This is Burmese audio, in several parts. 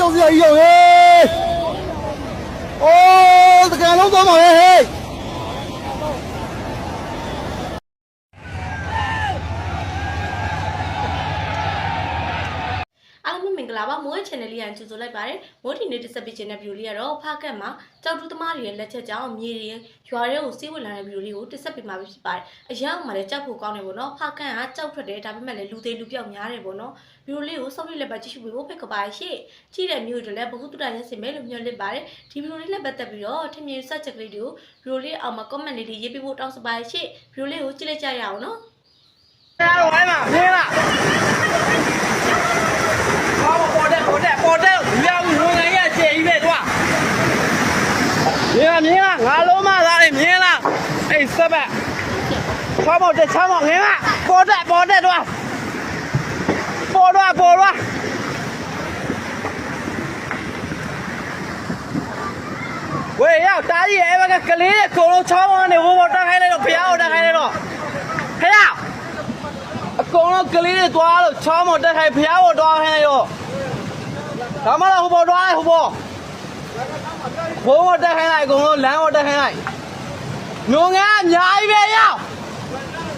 ကြောက်စရာကြီးရောဟေးအိုးတကယ်လုံးသွားပါရဲ့ဟေးအားလုံးပဲမင်္ဂလာပါမိုးရဲ့ channel လေးရန်ကြိုဆိုလိုက်ပါတယ်မိုးဒီနေ့တက်ဆက်ပေးခြင်းတဲ့ video လေးကတော့ဖားကတ်မှာကြောက်တူးသမားတွေရဲ့လက်ချက်ကြောင့်မြေတွေရွာတွေကိုစီးဝင်လာတဲ့ video လေးကိုတက်ဆက်ပေးမှာဖြစ်ပါတယ်အရင်ကမှလည်းကြောက်ဖို့ကောင်းတယ်ပေါ့နော်ဖားကတ်ကကြောက်ထွက်တယ်ဒါပေမဲ့လည်းလူသေးလူပြောက်များတယ်ပေါ့နော် ဗီဒီယိုလေးကိုဆုံးဖြတ်လက်ပတ်ကြည့်ရှုပေးဖို့ဖိတ်ခေါ်ပါတယ်ရှင့်ကြည့်တဲ့မျိုးတွေလည်းဘ ഹു တုတရရစင်မယ်လို့မျှော်လင့်ပါတယ်ဒီဗီဒီယိုလေးနဲ့ပတ်သက်ပြီးတော့ထင်မြင်ဆက်ချက်ကလေးတွေကိုဗီဒီယိုလေးအောက်မှာ comment လေးတွေရေးပေးဖို့တောင်းဆိုပါတယ်ရှင့်ဗီဒီယိုလေးကိုကြည့်လိုက်ကြရအောင်နော်ဝိုင်းမှာဖင်းလားဘာပေါ်တဲ့ပေါ်တဲ့ပေါ်တဲ့လူရဦးလုံးငယ်ရချေကြီးပဲတွားမြင်လားမြင်လားငါလုံးမသားလေးမြင်လားအေးစက်ဘက်ချောင်းမောက်တဲ့ချောင်းမောက်ငင်းလားပေါ်တဲ့ပေါ်တဲ့တွား ပေါ်တော့ပေါ်တော့ဝေးရောက်တားကြီးအဲ့ဘက်ကကလေးအကုန်လုံးချောင်းပေါ်နေဝေါ်ပေါ်တက်ခိုင်းလိုက်တော့ဘုရားကိုတက်ခိုင်းလိုက်တော့ခရအကုန်လုံးကလေးတွေသွားလို့ချောင်းပေါ်တက်ခိုင်းဘုရားကိုတော့ခိုင်းလိုက်တော့ဒါမှလားဟိုပေါ်တော့ဟိုပေါ်ဘုံပေါ်တက်ခိုင်းလိုက်အကုန်လုံးလမ်းပေါ်တက်ခိုင်းလိုက်လုံငန်းအများကြီးပဲရောက်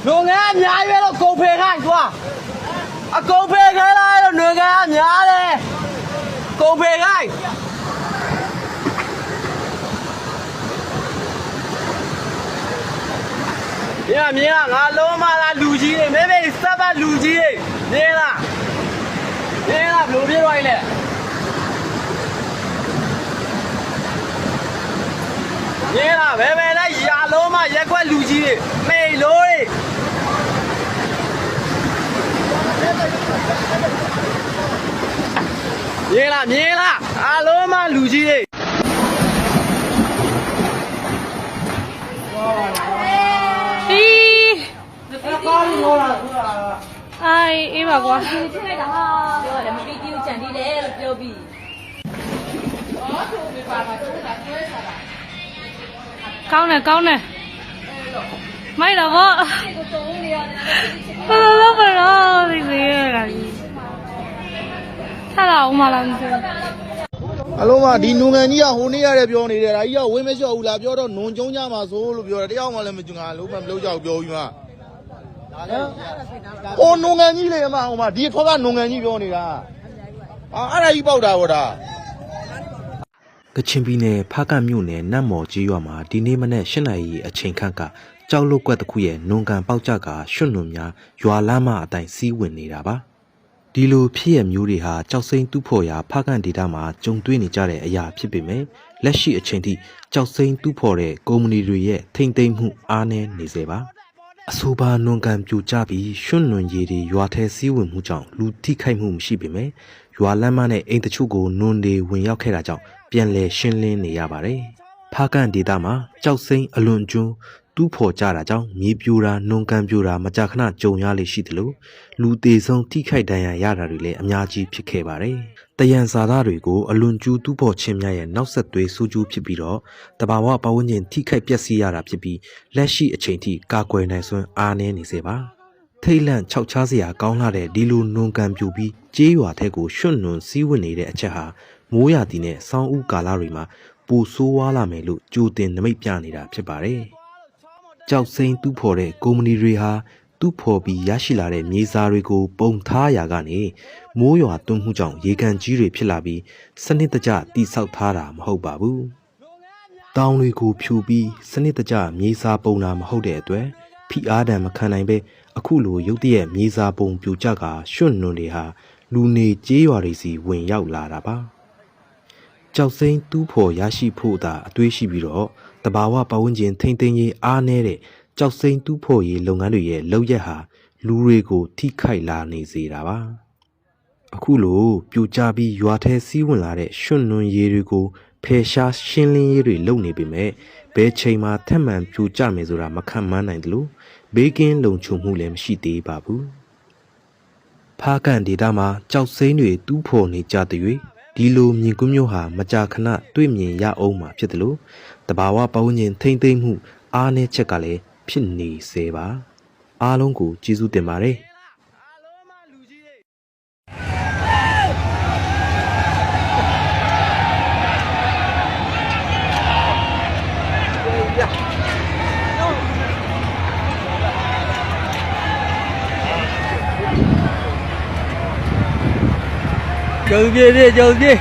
လုံငန်းအများကြီးပဲလို့ကုန်ဖေခိုင်းသွား အကုန်ဖေခိုင်းလိုက်လို့ညုံငါအများတယ်ကုန်ဖေခိုင်းမြင်လားမြင်လားငါလုံးမလားလူကြီးတွေမဲမဲစပ်ပတ်လူကြီးတွေမြင်လားမြင်လားဘလို့ပြေးသွားပြီလဲမြင်လားမဲမဲလည်းရာလုံးမရက်ခွက်လူကြီးတွေမေလို့တွေ မြင်လားမြင်လားအားလုံးမလူကြီးတွေဒီအိုင်အေးပါကွာဖြစ်လိုက်တာဟာပြောရတယ်မပြီးတီးကိုကြံသေးတယ်လို့ပြောပြီးကောင်းတယ်ကောင်းတယ်မိုက်တော့ဗောကိုတုံးနေရတယ် ဘယ်လိုလုပ်မလို့ဒီစီရတာကြီးဆက်လာအောင်မလားမသိဘူးအလုံးမဒီနုံငံကြီးကဟိုနေ့ရတယ်ပြောနေတယ်ဒါကြီးကဝင်းမလျှော့ဘူးလားပြောတော့နုံကျုံးကြမှာဆိုလို့ပြောတယ်တယောက်မှလည်းမကြငါလုံးမမလို့ကြောက်ပြောပြီးမှဟမ်ဟိုနုံငံကြီးလေအမဟိုမှာဒီခေါက်ကနုံငံကြီးပြောနေတာအာအဲ့ဒါကြီးပေါက်တာဗောဒါကချင်ပြည်နယ်ဖားကတ်မြို့နယ်နတ်မော်ကြီးရွာမှာဒီနေ့မနေ့၈နာရီအချိန်ခန့်က ကြောက်လုတ်ကွက်တစ်ခုရဲ့နုံကန်ပေါက်ကြကရွှွန့်နွန်များရွာလမ်းမအတိုင်းစီးဝင်နေတာပါဒီလိုဖြစ်ရမျိုးတွေဟာကြောက်စိမ့်တူးဖော်ရာဖားကန်ဒေတာမှာကြုံတွေ့နေကြတဲ့အရာဖြစ်ပေမဲ့လက်ရှိအချိန်ထိကြောက်စိမ့်တူးဖော်တဲ့ကုမ္ပဏီတွေရဲ့ထိမ့်သိမ်းမှုအားနည်းနေစေပါအဆိုပါနွန်ကန်ပြူကြပြီးရွှွန့်နွန်ရည်တွေရွာထဲစီးဝင်မှုကြောင့်လူထိခိုက်မှုမရှိပေမဲ့ရွာလမ်းမနဲ့အိမ်တချို့ကိုနွန်တွေဝင်ရောက်ခဲ့တာကြောင့်ပြန်လည်ရှင်းလင်းနေရပါတယ်။ဖားကန်ဒေတာမှာကြောက်စိမ့်အလွန်ကျွန်း တူးဖော်ကြတာကြောင့်မြေပြိုတာနုံကန်ပြိုတာမကြာခဏကြုံရလေရှိတယ်လို့လူသေးဆုံးထိခိုက်ဒဏ်ရာရတာတွေလည်းအများကြီးဖြစ်ခဲ့ပါတယ်။တယံဇာသားတွေကိုအလွန်ကျူးတူးဖော်ခြင်းများရဲ့နောက်ဆက်တွဲဆိုးကျိုးဖြစ်ပြီးတော့တဘာဝပတ်ဝန်းကျင်ထိခိုက်ပျက်စီးရတာဖြစ်ပြီးလက်ရှိအချိန်ထိကာကွယ်နိုင်စွမ်းအားနည်းနေစေပါ။ထိတ်လန့်ခြောက်ခြားစရာကောင်းလာတဲ့ဒီလိုနွန်ကန်ပြူပြီးကြေးရွာထဲကိုရွှွန့်နွန်စီးဝင်နေတဲ့အချက်ဟာမိုးရာသီနဲ့ဆောင်းဦးကာလတွေမှာပူဆိုးဝါးလာမယ်လို့ကြိုတင်နမိတ်ပြနေတာဖြစ်ပါတယ်။ ကြောက်စိမ့်တူးဖော်တဲ့ကုမ္ပဏီတွေဟာတူးဖော်ပြီးရရှိလာတဲ့မြေစာတွေကို ပုံထားရာကနေမိုးရွာသွန်းမှုကြောင့်ရေကန်ကြီးတွေဖြစ်လာပြီးစနစ်တကျတိဆောက်ထားတာမဟုတ်ပါဘူး။တောင်တွေကိုဖြူပြီးစနစ်တကျမြေစာပုံတာမဟုတ်တဲ့အတွက်ဖိအားတံမခံနိုင်ပဲအခုလိုရုတ်တရက်မြေစာပုံပြိုကျကရွှွန့်နွန်တွေဟာလူနေကြေးရွာတွေစီဝင်ရောက်လာတာပါ ကြောက်စိမ့်တူးဖော်ရရှိဖို့သာအတွေးရှိပြီးတော့တဘာဝပတ်ဝန်းကျင်ထိမ့်သိမ်းရေးအားနည်းတဲ့ကြောက်စိမ့်တူးဖော်ရေးလုပ်ငန်းတွေရဲ့လုပ်ရက်ဟာလူတွေကိုထိခိုက်လာနေစေတာပါအခုလိုပြိုကျပြီးရွာထဲစီးဝင်လာတဲ့ရွှွန့်နွန်ရည်တွေကိုဖယ်ရှားရှင်းလင်းရေးတွေလုပ်နေပေမဲ့ဘယ်ချိန်မှထက်မှန်ပြိုကျမယ်ဆိုတာမခံမနိုင်သလိုဘေးကင်းလုံခြုံမှုလည်းမရှိသေးပါဘူးဖားကန်ဒေတာမှာကြောက်စိမ့်တွေတူးဖော်နေကြတဲ့၍ ဒီလိုမြင်ကွင်းမျိုးဟာမကြာခဏတွေ့မြင်ရအောင်မှာဖြစ်တယ်လို့တဘာဝပတ်ဝန်းကျင်ထိမ့်သိမ့်မှုအားနည်းချက်ကလည်းဖြစ်နေစေပါအားလုံးကိုကျေးဇူးတင်ပါတယ် ကျုံပြေပြေကျုံပြေ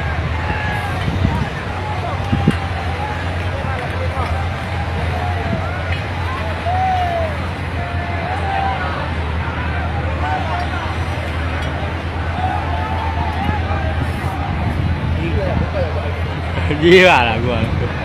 ကြီးပါ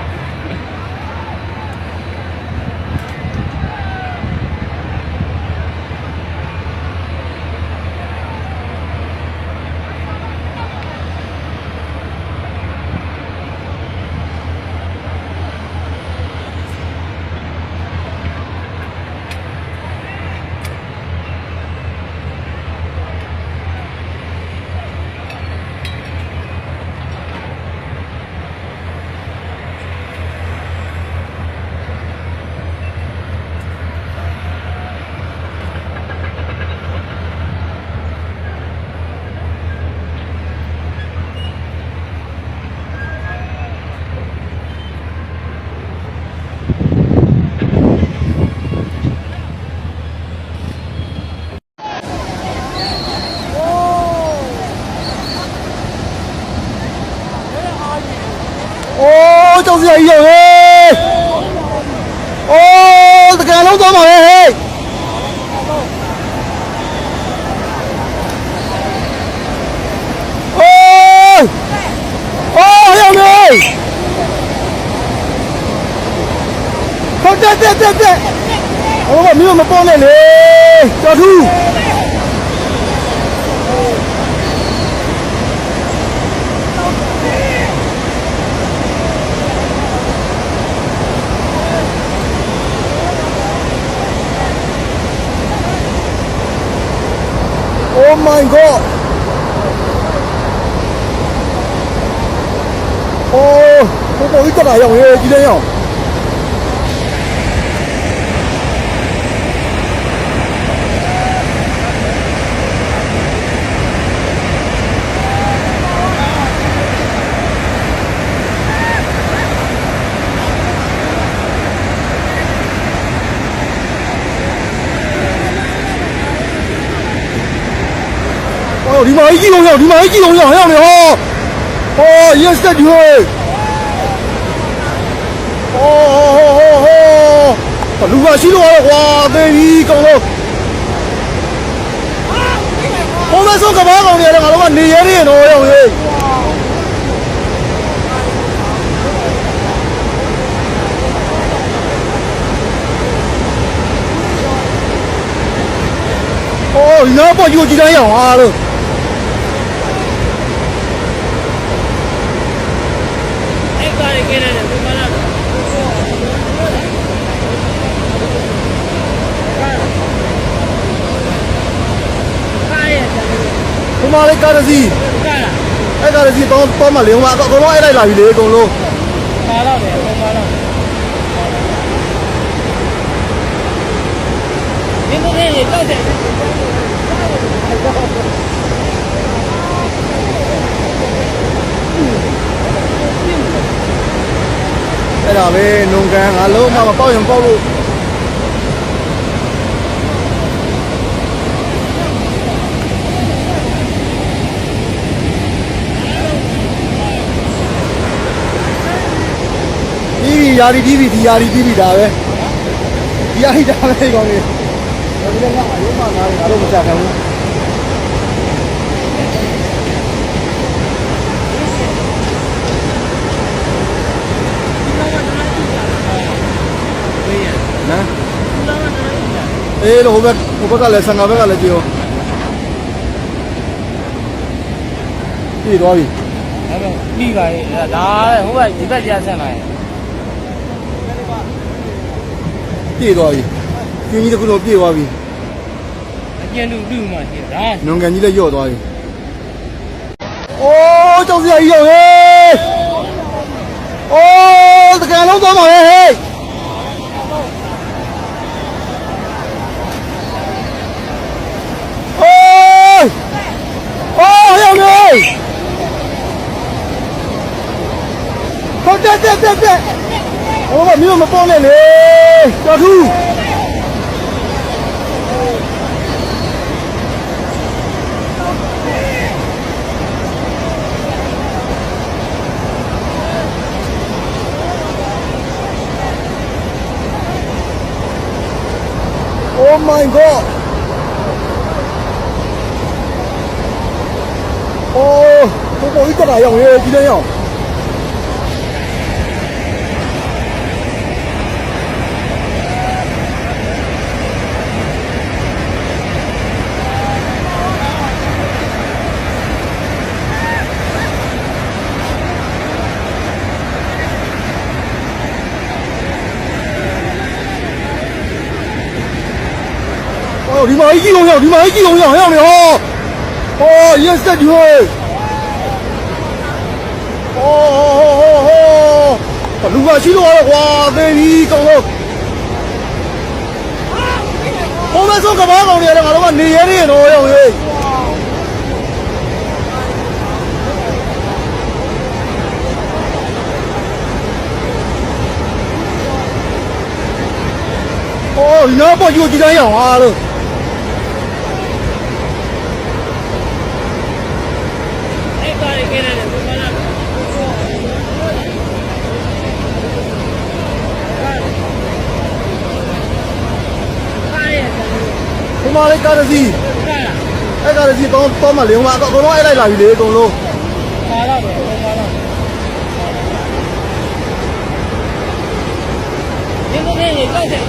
တက်တက်တက်ဟိုကမြို့မပေါ်နဲ့လေကျော်ထူးโอ้ my god โอ้ผมบอกว่าจะไหนอย่างเงี้ยกี่เดือนอย่าง 对。哦哦哦哦哦！လူကရှိလို့ရတော့ကွာသိပြီကောင်လို့ဘုံမဆုံးကဘာကောင်တွေလည်းငါတို့ကနေရဲနေတော့ရောက်ရေး哦，你要不就几张养啊 了？ဟိုမှာလေးကားတစ်စီးအဲ့ကားတစ်စီးတော့တော့မလေးဟိုမှာအကုန်လုံးအဲ့လိုက်လာပြီလေအကုန်လုံးပါတော့တယ်ပါတော့မင်းတို့ရေတော့တယ် အဲ့ဒါပဲနုံကန်ငါလုံးမမပေါက်ရင်ပေါက်လို့ပြီးပြီယာရီပြီးပြီဒီယာရီပြီးပြီဒါပဲဒီယာရီဒါပဲဒီကောင်လေးဒီကကအရုံးမငါငါတို့မချခံဘူးနော် အေးလို့ဟိုဘက်ဟိုဘက်ကလည်းဆန်ငါဘက်ကလည်းကြောပြီးသွားပြီအဲ့တော့ပြီးပါရဲ့ဒါဟိုကဒီဘက်ကြားဆက်လာရဲ့ပြေသွားပြီပြင်းကြီးတစ်ခုလုံးပြေသွားပြီအကျဉ်းလူလူမှရှိတာနုံကန်ကြီးလည်းယော့သွားပြီအိုးကြောက်စရာကြီးရောက်ဟေးအိုးတကယ်လုံးသွားမှာပဲဟေး 别别别别！我把米们放那里，抓住！Oh my god！哦，怎么一个太阳？一个太阳？ 今天用哦，你妈一记功效，你妈一记功效，要你哦！哦，yes，这机会。哦哦哦哦哦！လူကရှိလို့ရကွာသေပြီကောင်းတော့ဘုံမဆုံးကဘာကောင်တွေလည်းငါတို့ကနေရဲနေတော့ရောက်ရေးအော်ဒီနောက်ပေါ်ယူကြည့်တို မှာလေးကားတစ်စီးအဲ့ကားတစ်စီးတော့တော့မလေးဟိုမှာအကုန်လုံးအဲ့လိုက်လာပြီလေအကုန်လုံးပါတော့ပါတော့ဒီလိုနေကောက်တယ်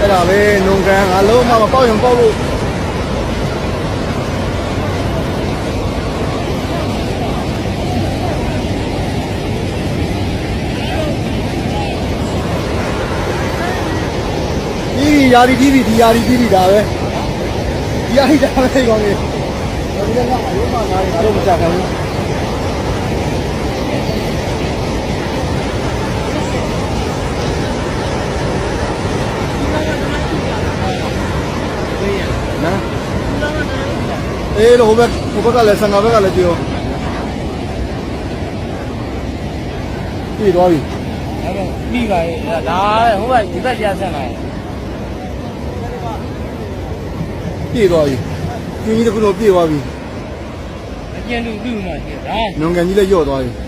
အဲ့ဒါပဲနုံကန်ငါလုံးမမပေါက်ရင်ပေါက်လို့ ဒီယာဒီဒီဒီယာဒီဒီဒါပဲဒီယာဒီဒါပဲကောင်းနေဒီကကအရုံးမှာငါတို့မကြခံဘူးနော်အေးလို့ဟိုဘက်ဟိုဘက်ကလည်းဆန်ငါဘက်ကလည်းပြောပြီးသွားပြီအဲ့ဒါပြီးပါရဲ့ဒါဟိုကဒီဘက်ကြားဆက်လာတ ယ်ပြေးသွားပြီကျင်းကြီးတစ်ခုလုံးပြေးသွားပြီအကျဉ်းလူလူမှရှိတယ်ဒါနုံကန်ကြီးလည်းညော့သွားပြီ